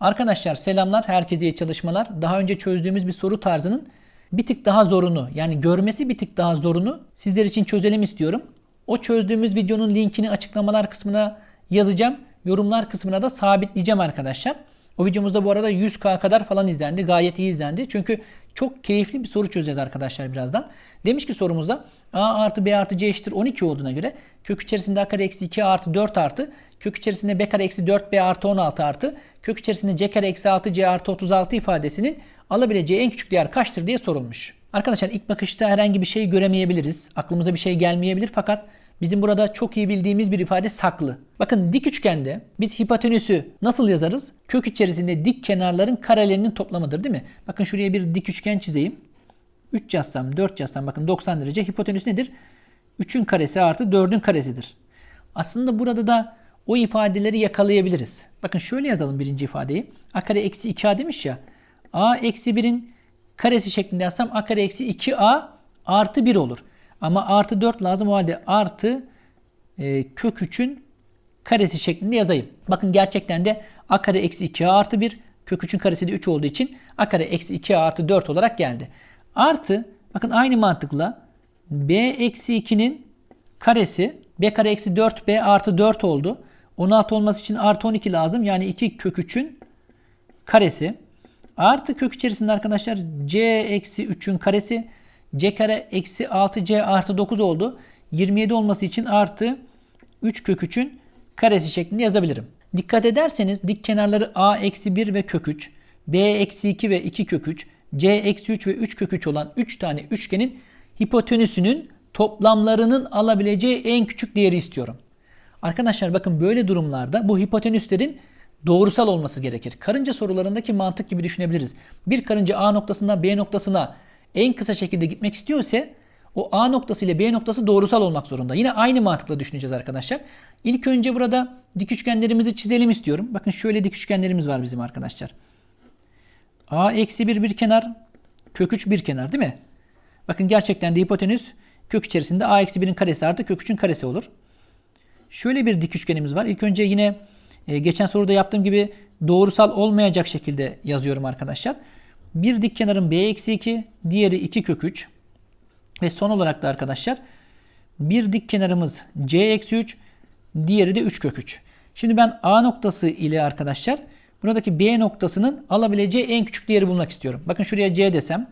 Arkadaşlar selamlar, herkese iyi çalışmalar. Daha önce çözdüğümüz bir soru tarzının bir tık daha zorunu, yani görmesi bir tık daha zorunu sizler için çözelim istiyorum. O çözdüğümüz videonun linkini açıklamalar kısmına yazacağım. Yorumlar kısmına da sabitleyeceğim arkadaşlar. O videomuzda bu arada 100k kadar falan izlendi. Gayet iyi izlendi. Çünkü çok keyifli bir soru çözeceğiz arkadaşlar birazdan. Demiş ki sorumuzda a artı b artı c eşittir 12 olduğuna göre kök içerisinde a kare eksi 2 artı 4 artı kök içerisinde b kare eksi 4b artı 16 artı kök içerisinde c kare eksi 6 c artı 36 ifadesinin alabileceği en küçük değer kaçtır diye sorulmuş. Arkadaşlar ilk bakışta herhangi bir şey göremeyebiliriz. Aklımıza bir şey gelmeyebilir fakat bizim burada çok iyi bildiğimiz bir ifade saklı. Bakın dik üçgende biz hipotenüsü nasıl yazarız? Kök içerisinde dik kenarların karelerinin toplamıdır değil mi? Bakın şuraya bir dik üçgen çizeyim. 3 yazsam 4 yazsam bakın 90 derece hipotenüs nedir? 3'ün karesi artı 4'ün karesidir. Aslında burada da o ifadeleri yakalayabiliriz. Bakın şöyle yazalım birinci ifadeyi. a kare eksi 2a demiş ya. a eksi 1'in karesi şeklinde yazsam a kare eksi 2a artı 1 olur. Ama artı 4 lazım o halde artı e, kök 3'ün karesi şeklinde yazayım. Bakın gerçekten de a kare eksi 2a artı 1 kök 3'ün karesi de 3 olduğu için a kare eksi 2a artı 4 olarak geldi. Artı bakın aynı mantıkla b eksi 2'nin karesi b kare eksi 4b artı 4 oldu. 16 olması için artı 12 lazım. Yani 2 kök 3'ün karesi. Artı kök içerisinde arkadaşlar c eksi 3'ün karesi. C kare eksi 6c artı 9 oldu. 27 olması için artı 3 kök 3'ün karesi şeklinde yazabilirim. Dikkat ederseniz dik kenarları a eksi 1 ve kök 3, b eksi 2 ve 2 kök 3, c eksi 3 ve 3 kök 3 olan 3 tane üçgenin hipotenüsünün toplamlarının alabileceği en küçük değeri istiyorum. Arkadaşlar bakın böyle durumlarda bu hipotenüslerin doğrusal olması gerekir. Karınca sorularındaki mantık gibi düşünebiliriz. Bir karınca A noktasından B noktasına en kısa şekilde gitmek istiyorsa o A noktası ile B noktası doğrusal olmak zorunda. Yine aynı mantıkla düşüneceğiz arkadaşlar. İlk önce burada dik üçgenlerimizi çizelim istiyorum. Bakın şöyle dik üçgenlerimiz var bizim arkadaşlar. A eksi 1 bir kenar, kök 3 bir kenar değil mi? Bakın gerçekten de hipotenüs kök içerisinde A eksi 1'in karesi artı kök 3'ün karesi olur. Şöyle bir dik üçgenimiz var. İlk önce yine e, geçen soruda yaptığım gibi doğrusal olmayacak şekilde yazıyorum arkadaşlar. Bir dik kenarın b eksi 2, diğeri 2 kök 3. Ve son olarak da arkadaşlar bir dik kenarımız c eksi 3, diğeri de 3 kök 3. Şimdi ben A noktası ile arkadaşlar buradaki B noktasının alabileceği en küçük değeri bulmak istiyorum. Bakın şuraya C desem,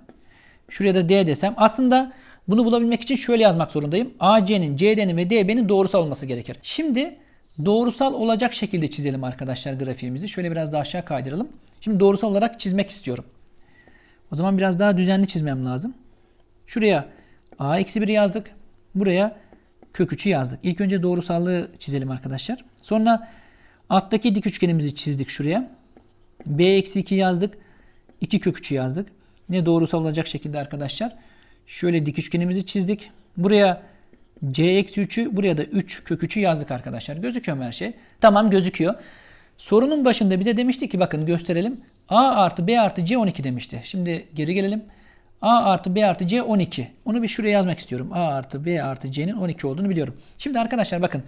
şuraya da D desem. Aslında bunu bulabilmek için şöyle yazmak zorundayım. AC'nin, CD'nin ve DB'nin doğrusal olması gerekir. Şimdi doğrusal olacak şekilde çizelim arkadaşlar grafiğimizi. Şöyle biraz daha aşağı kaydıralım. Şimdi doğrusal olarak çizmek istiyorum. O zaman biraz daha düzenli çizmem lazım. Şuraya A eksi 1 yazdık. Buraya kök 3'ü yazdık. İlk önce doğrusallığı çizelim arkadaşlar. Sonra alttaki dik üçgenimizi çizdik şuraya. B eksi 2 yazdık. 2 kök 3'ü yazdık. Yine doğrusal olacak şekilde arkadaşlar. Şöyle dik üçgenimizi çizdik. Buraya c eksi 3'ü buraya da 3 kök 3'ü yazdık arkadaşlar. Gözüküyor mu her şey? Tamam gözüküyor. Sorunun başında bize demişti ki bakın gösterelim. A artı B artı C 12 demişti. Şimdi geri gelelim. A artı B artı C 12. Onu bir şuraya yazmak istiyorum. A artı B artı C'nin 12 olduğunu biliyorum. Şimdi arkadaşlar bakın.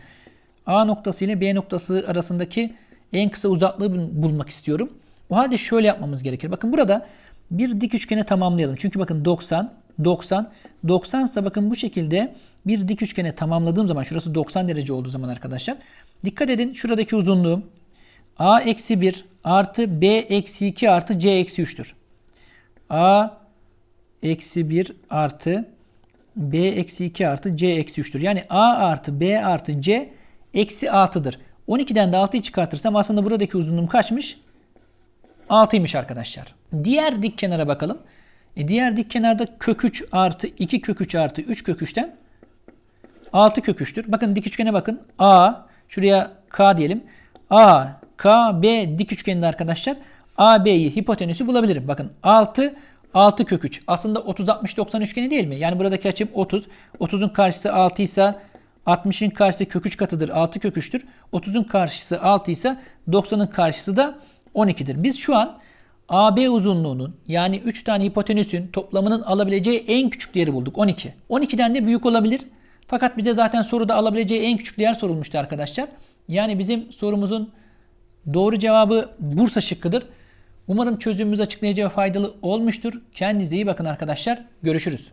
A noktası ile B noktası arasındaki en kısa uzaklığı bulmak istiyorum. O halde şöyle yapmamız gerekir. Bakın burada bir dik üçgeni tamamlayalım. Çünkü bakın 90, 90, 90 ise bakın bu şekilde bir dik üçgene tamamladığım zaman şurası 90 derece olduğu zaman arkadaşlar. Dikkat edin şuradaki uzunluğum a eksi 1 artı b eksi 2 artı c eksi 3'tür. a eksi 1 artı b eksi 2 artı c eksi 3'tür. Yani a artı b artı c eksi 6'dır. 12'den de 6'yı çıkartırsam aslında buradaki uzunluğum kaçmış? 6'ymış arkadaşlar. Diğer dik kenara bakalım. E diğer dik kenarda kök 3 artı 2 kök 3 artı 3 kök 3'ten 6 kök 3'tür. Bakın dik üçgene bakın. A şuraya K diyelim. A, K, B dik üçgeninde arkadaşlar AB'yi hipotenüsü bulabilirim. Bakın 6 6 kök 3. Aslında 30 60 90 üçgeni değil mi? Yani buradaki açım 30. 30'un karşısı 6 ise 60'ın karşısı kök 3 katıdır. 6 kök 3'tür. 30'un karşısı 6 ise 90'ın karşısı da 12'dir. Biz şu an AB uzunluğunun yani 3 tane hipotenüsün toplamının alabileceği en küçük değeri bulduk. 12. 12'den de büyük olabilir. Fakat bize zaten soruda alabileceği en küçük değer sorulmuştu arkadaşlar. Yani bizim sorumuzun Doğru cevabı Bursa şıkkıdır. Umarım çözümümüz açıklayıcı ve faydalı olmuştur. Kendinize iyi bakın arkadaşlar. Görüşürüz.